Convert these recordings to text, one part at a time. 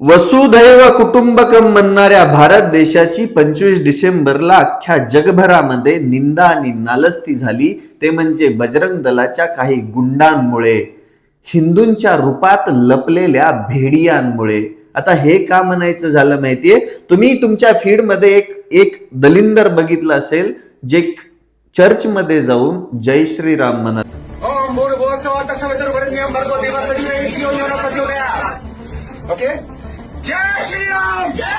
वसुधैव कुटुंबकम म्हणणाऱ्या भारत देशाची पंचवीस डिसेंबरला अख्ख्या जगभरामध्ये निंदा आणि नालस्ती झाली. ते म्हणजे बजरंग दलाच्या काही गुंडांमुळे. हिंदूंच्या रूपात लपलेल्या भेडियांमुळे. आता हे का म्हणायचं झालं माहितीये? तुम्ही तुमच्या फीडमध्ये एक एक दलिंदर बघितलं असेल जे चर्चमध्ये जाऊन जय श्रीराम म्हणत ओम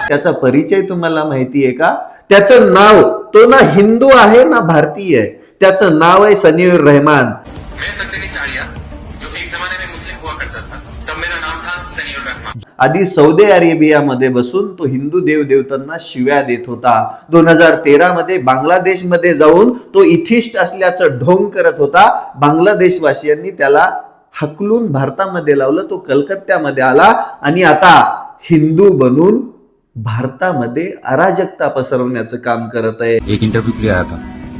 त्याचा परिचय तुम्हाला माहिती आहे का? त्याचं नाव तो ना हिंदू आहे ना भारतीय आहे. त्याचं नाव आहे सनीर रहमान. आधी सौदी अरेबियामध्ये बसून तो हिंदू देव देवतांना शिव्या देत होता. दोन हजार तेरा मध्ये बांगलादेशमध्ये जाऊन तो इथिस्ट असल्याचं ढोंग करत होता. बांगलादेशवासियांनी त्याला हकलून भारतामध्ये लावलं तो कलकत्त्यामध्ये आला आणि आता हिंदू बनून भारतामध्ये अराजकता पसरवण्याचं काम करत आहे. एक इंटरव्यू के लिए आया था।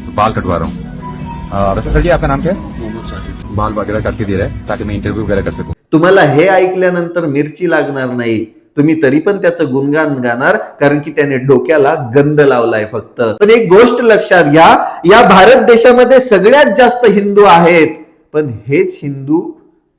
तो बाल कटवा रहा हूँ। आ, वैसे सर जी आपका नाम क्या है? बाल वगैरह काट के दे रहा है ताकि मैं इंटरव्यू वगैरह कर सकूं। तुम्हाला हे ऐकल्यानंतर मिरची लागणार नाही. तुम्ही तरी पण त्याचं गुणगान गाणार कारण की त्याने डोक्याला गंध लावलाय फक्त. पण एक गोष्ट लक्षात घ्या या भारत देशामध्ये सगळ्यात जास्त हिंदू आहेत. पण हेच हिंदू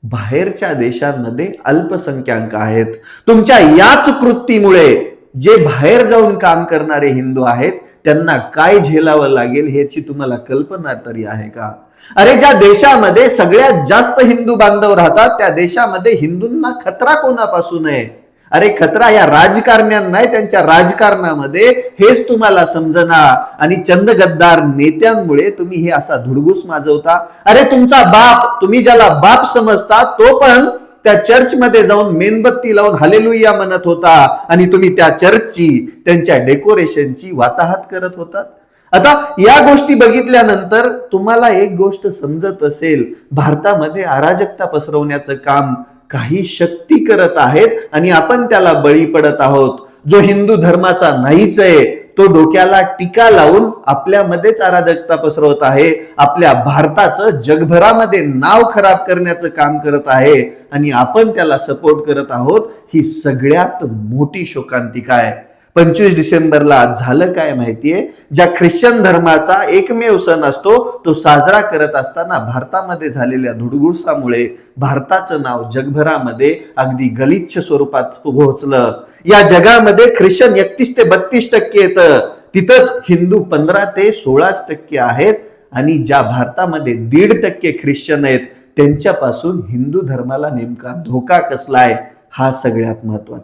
बाहेरच्या देशांमध्ये अल्पसंख्याक आहेत. तुमच्या याच कृतीमुळे जे बाहेर जाऊन काम करणारे हिंदू आहेत त्यांना काय झेलावं लागेल ह्याची तुम्हाला कल्पना तरी आहे का? अरे ज्या देशामध्ये सगळ्यात जास्त हिंदू बांधव राहतात त्या देशामध्ये हिंदूंना खतरा कोणापासून आहे? अरे खतरा या राजकारण्यांना त्यांच्या राजकारणामध्ये हेच तुम्हाला समजना. आणि चंदगद्दार नेत्यांमुळे तुम्ही हे असा धुडगूस माजवता. अरे तुमचा बाप तुम्ही ज्याला बाप समजता तो पण त्या चर्चमध्ये जाऊन मेणबत्ती लावून हालेलुया म्हणत होता. आणि तुम्ही त्या चर्चची त्यांच्या डेकोरेशनची वाताहत करत होतात. आता या गोष्टी बघितल्यानंतर तुम्हाला एक गोष्ट समजत असेल. भारतामध्ये अराजकता पसरवण्याचं काम काही शक्ती करत आहेत आणि आपण त्याला बळी पडत आहोत. जो हिंदू धर्माचा नाहीच आहे तो डोक्याला टीका लावून आपल्यामध्येच अराजकता पसरवत आहे आपल्या भारताचं जगभरामध्ये नाव खराब करण्याचं काम करत आहे आणि आपण त्याला सपोर्ट करत आहोत ही सगळ्यात मोठी शोकांतिका आहे. पंचवीस डिसेंबरला झालं काय माहितीये? ज्या ख्रिश्चन धर्माचा एकमेव सण असतो तो साजरा करत असताना भारतामध्ये झालेल्या धुडगुडसामुळे भारताचं नाव जगभरामध्ये अगदी गलिच्छ स्वरूपात पोहोचलं. या जगामध्ये ख्रिश्चन एकतीस ते बत्तीस टक्के येतं. तिथंच हिंदू पंधरा ते सोळाच टक्के आहेत आणि ज्या भारतामध्ये दीड टक्के ख्रिश्चन आहेत त्यांच्यापासून हिंदू धर्माला नेमका धोका कसलाय? हा सगळ्यात महत्त्वाचा